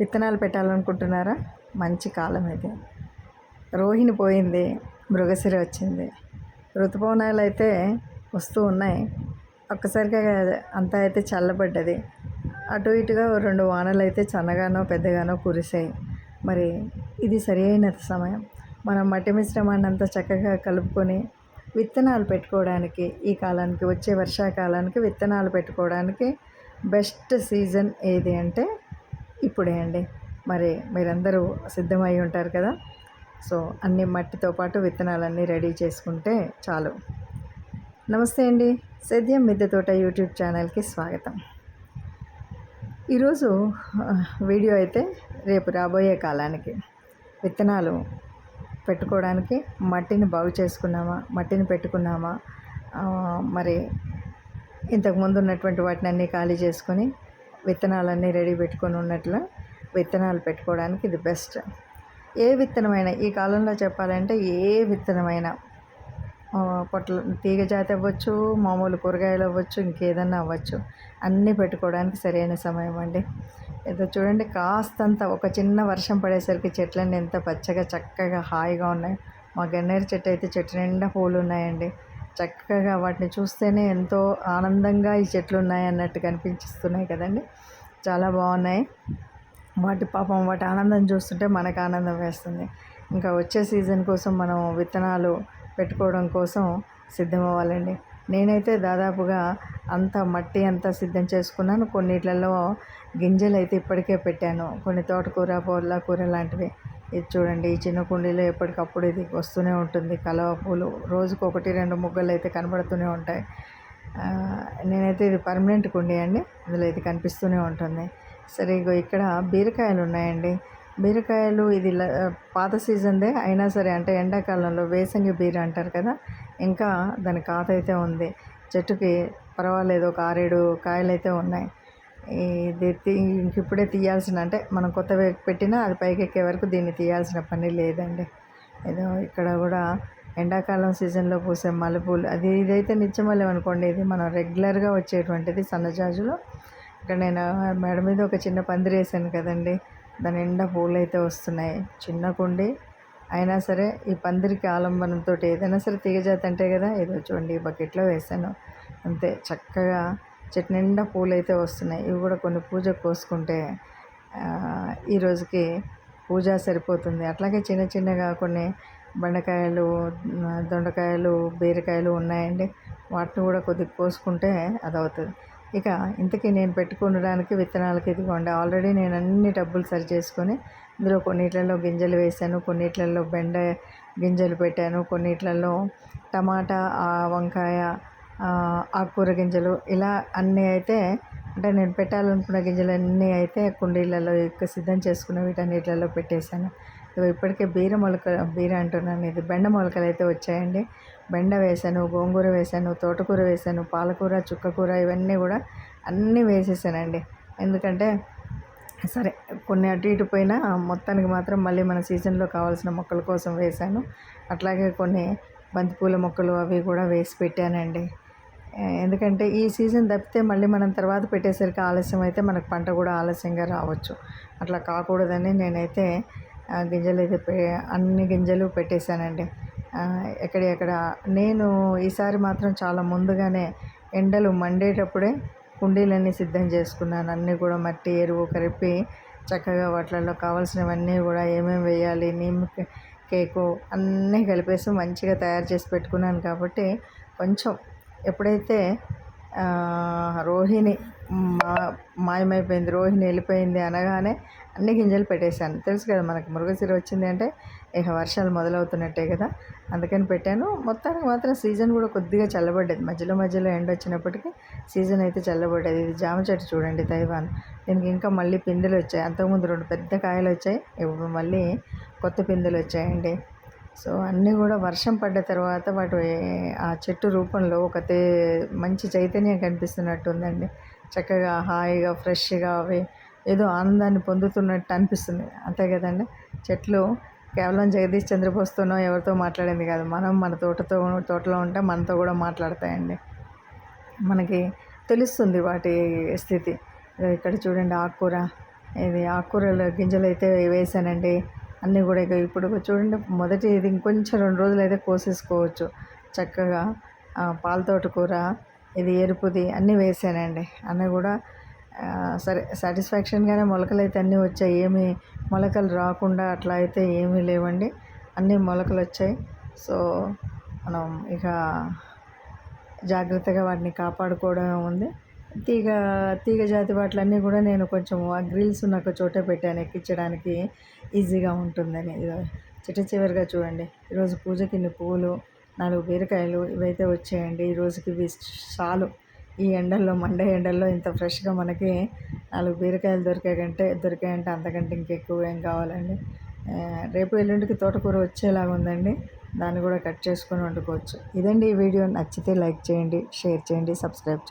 విత్తనాలు పెట్టాలనుకుంటున్నారా? మంచి కాలం ఇది. రోహిణి పోయింది మృగశిర వచ్చింది. ఋతుపవనాలు అయితే వస్తూ ఉన్నాయి. ఒక్కసారిగా అంతా అయితే చల్లబడ్డది. అటు ఇటుగా రెండు వానలు అయితే చన్నగానో పెద్దగానో కురిసాయి మరి ఇది సరి అయిన సమయం. మనం మట్టి మిశ్రమాన్ని అంతా చక్కగా కలుపుకొని విత్తనాలు పెట్టుకోవడానికి ఈ కాలానికి వచ్చే వర్షాకాలానికి విత్తనాలు పెట్టుకోవడానికి బెస్ట్ సీజన్ ఏది అంటే ఇప్పుడే అండి. మరి మీరందరూ సిద్ధమై ఉంటారు కదా? సో అన్ని మట్టితో పాటు విత్తనాలన్నీ రెడీ చేసుకుంటే చాలు. నమస్తే అండి. సేద్యం మిద్దె తోట యూట్యూబ్ ఛానల్కి స్వాగతం. ఈరోజు వీడియో అయితే రేపు రాబోయే కాలానికి విత్తనాలు పెట్టుకోవడానికి మట్టిని బాగు చేసుకున్నామా మట్టిని పెట్టుకున్నామా మరి ఇంతకుముందు ఉన్నటువంటి వాటిని అన్నీ ఖాళీ చేసుకొని విత్తనాలన్నీ రెడీ పెట్టుకొని ఉన్నట్లు విత్తనాలు పెట్టుకోవడానికి ఇది బెస్ట్. ఏ విత్తనమైనా ఈ కాలంలో చెప్పాలంటే ఏ విత్తనమైనా పొట్ల తీగ జాతి అవ్వచ్చు మామూలు కూరగాయలు అవ్వచ్చు ఇంకేదన్నా అవ్వచ్చు అన్నీ పెట్టుకోవడానికి సరైన సమయం అండి. ఏదో చూడండి కాస్తంత ఒక చిన్న వర్షం పడేసరికి చెట్లన్నీ ఎంత పచ్చగా చక్కగా హాయిగా ఉన్నాయి. మా గన్నేరు చెట్టు అయితే చెట్టు నిండా పూలు ఉన్నాయండి. చక్కగా వాటిని చూస్తేనే ఎంతో ఆనందంగా ఈ చెట్లు ఉన్నాయి అన్నట్టు కనిపించిస్తున్నాయి కదండి. చాలా బాగున్నాయి. వాటి పాపం వాటి ఆనందం చూస్తుంటే మనకు ఆనందం వేస్తుంది. ఇంకా వచ్చే సీజన్ కోసం మనం విత్తనాలు పెట్టుకోవడం కోసం సిద్ధం అవ్వాలండి నేనైతే దాదాపుగా అంత మట్టి అంతా సిద్ధం చేసుకున్నాను. కొన్నిట్లలో గింజలు అయితే ఇప్పటికే పెట్టాను. కొన్ని తోటకూర పొల్ల కూర లాంటివి. ఇది చూడండి ఈ చిన్న కుండీలో ఎప్పటికప్పుడు ఇది వస్తూనే ఉంటుంది. కలవ పూలు రోజుకు ఒకటి రెండు ముగ్గలు అయితే కనబడుతూనే ఉంటాయి. నేనైతే ఇది పర్మనెంట్ కుండీ అండి. ఇందులో ఇది కనిపిస్తూనే ఉంటుంది. సరే ఇగో ఇక్కడ బీరకాయలు ఉన్నాయండి. బీరకాయలు ఇది ల- పాత సీజన్దే. అయినా సరే అంటే ఎండాకాలంలో వేసంగి బీర అంటారు కదా ఇంకా దాని కాత అయితే ఉంది. చెట్టుకి పర్వాలేదు ఒక ఆరేడు కాయలు అయితే ఉన్నాయి. ఇది తీ- ఇప్పుడే తీయాల్సిన అంటే మనం కొత్త పెట్టినా అది పైకి ఎక్కే వరకు దీన్ని తీయాల్సిన పని లేదండి. ఏదో ఇక్కడ కూడా ఎండాకాలం సీజన్లో పూసే మల్లెపూలు అది ఇదైతే నిత్యమల్లెం అనుకోండి. ఇది మనం రెగ్యులర్గా వచ్చేటువంటిది సన్నజాజులు. ఇక్కడ నేను మెడ మీద ఒక చిన్న పందిరి వేసాను కదండి. దాని ఎండా పూలు అయితే వస్తున్నాయి. చిన్న కుండి. అయినా సరే ఈ పందిరికి ఆలంబనంతో ఏదైనా సరే తీగజాతి అంటే కదా ఏదో చూడండి ఈ బకెట్లో వేసాను. అంతే చక్కగా చెట్టు నిండా పూలు అయితే వస్తున్నాయి. ఇవి కూడా కొన్ని పూజకు కోసుకుంటే ఈ రోజుకి పూజ సరిపోతుంది. అట్లాగే చిన్న చిన్నగా కొన్ని బెండకాయలు దొండకాయలు బీరకాయలు ఉన్నాయండి. వాటిని కూడా కొద్దిగా కోసుకుంటే అది అవుతుంది ఇక ఇంతకీ నేను పెట్టుకుండడానికి విత్తనాలకి ఇదిగోండి. ఆల్రెడీ నేను అన్ని డబ్బులు సరి చేసుకొని ఇందులో కొన్నిట్లలో గింజలు వేశాను కొన్నిట్లలో బెండ గింజలు పెట్టాను కొన్నిట్లలో టమాటా వంకాయ ఆకుకూర గింజలు ఇలా అన్నీ అయితే అంటే నేను పెట్టాలనుకున్న గింజలు అన్నీ అయితే కుండీలలో ఎక్కువ సిద్ధం చేసుకున్న వీటన్నిటిలలో పెట్టేశాను. ఇదిగో ఇప్పటికే బీర మొలక బీర అంటున్నాను ఇది. బెండ మొలకలు అయితే వచ్చాయండి. బెండ వేశాను గోంగూర వేశాను తోటకూర వేశాను పాలకూర చుక్కకూర ఇవన్నీ కూడా అన్నీ వేసేసానండి. ఎందుకంటే సరే కొన్ని అటు ఇటు పోయినా మొత్తానికి మాత్రం మళ్ళీ మన సీజన్లో కావాల్సిన మొక్కల కోసం వేశాను. అట్లాగే కొన్ని బంతిపూల మొక్కలు అవి కూడా వేసి పెట్టానండి. ఎందుకంటే ఈ సీజన్ తప్పితే మళ్ళీ మనం తర్వాత పెట్టేసరికి ఆలస్యం అయితే మనకు పంట కూడా ఆలస్యంగా రావచ్చు. అట్లా కాకూడదని నేనైతే గింజలు అయితే పె అన్ని గింజలు పెట్టేశానండి. ఎక్కడెక్కడ నేను ఈసారి మాత్రం చాలా ముందుగానే ఎండలు మండేటప్పుడే కుండీలన్నీ సిద్ధం చేసుకున్నాను. అన్నీ కూడా మట్టి ఎరువు కలిపి చక్కగా వాటిలలో కావాల్సినవన్నీ కూడా ఏమేమి వేయాలి నీమ్ కేకు అన్నీ కలిపేసి మంచిగా తయారు చేసి పెట్టుకున్నాను కాబట్టి కొంచెం ఎప్పుడైతే రోహిణి మా మాయమైపోయింది రోహిణి వెళ్ళిపోయింది అనగానే అన్ని గింజలు పెట్టేశాను. తెలుసు కదా మనకు మృగశిర వచ్చింది అంటే ఇక వర్షాలు మొదలవుతున్నట్టే కదా అందుకని పెట్టాను. మొత్తానికి మాత్రం సీజన్ కూడా కొద్దిగా చల్లబడ్డది. మధ్యలో మధ్యలో ఎండ వచ్చినప్పటికీ సీజన్ అయితే చల్లబడ్డది. ఇది జామ చెట్టు చూడండి తైవాన్. దీనికి ఇంకా మళ్ళీ పిందెలు వచ్చాయి. అంతకుముందు రెండు పెద్ద కాయలు వచ్చాయి. ఇప్పుడు మళ్ళీ కొత్త పిందెలు వచ్చాయండి. సో అన్నీ కూడా వర్షం పడ్డ తర్వాత వాటి ఆ చెట్టు రూపంలో ఒక తే మంచి చైతన్యం కనిపిస్తున్నట్టు ఉందండి చక్కగా హాయిగా ఫ్రెష్గా అవి ఏదో ఆనందాన్ని పొందుతున్నట్టు అనిపిస్తుంది. అంతే కదండి. చెట్లు కేవలం జగదీష్ చంద్రబోస్తోనో ఎవరితో మాట్లాడింది కాదు. మనం మన తోటతో తోటలో ఉంటే మనతో కూడా మాట్లాడతాయండి. మనకి తెలుస్తుంది వాటి స్థితి. ఇక్కడ చూడండి ఆకుకూర. ఇది ఆకుకూరలు గింజలు అయితే వేసానండి. అన్నీ కూడా ఇక ఇప్పుడు చూడండి మొదటి ఇది ఇంకొంచెం రెండు రోజులు అయితే కోసేసుకోవచ్చు. చక్కగా పాలతోట కూర ఇది ఎరుపుది అన్నీ వేసానండి. అన్నీ కూడా సరే సాటిస్ఫాక్షన్గానే మొలకలు అయితే అన్నీ వచ్చాయి. ఏమీ మొలకలు రాకుండా అట్లా అయితే ఏమీ లేవండి. అన్నీ మొలకలు వచ్చాయి సో మనం ఇక జాగ్రత్తగా వాటిని కాపాడుకోవడం ఉంది. తీగ తీగ జాతి వాటిలన్నీ కూడా నేను కొంచెం ఆ గ్రిల్స్ ఉన్న ఒక చోట పెట్టాను ఎక్కించడానికి. ఈజీగా ఉంటుందని. చిట్ట చివరిగా చూడండి. ఈరోజు పూజకి ఇన్ని పువ్వులు నాలుగు బీరకాయలు ఇవైతే వచ్చాయండి. ఈ రోజుకి ఇవి చాలు. ఈ ఎండల్లో మండే ఎండల్లో ఇంత ఫ్రెష్గా మనకి నాలుగు బీరకాయలు దొరికాయంటే దొరికాయంటే అంతకంటే ఇంకెక్కువ ఏం కావాలండి. రేపు ఎల్లుండికి తోటకూర వచ్చేలాగా ఉందండి. దాన్ని కూడా కట్ చేసుకొని వండుకోవచ్చు. ఇదండి ఈ వీడియో. నచ్చితే లైక్ చేయండి షేర్ చేయండి సబ్స్క్రైబ్ చేయండి.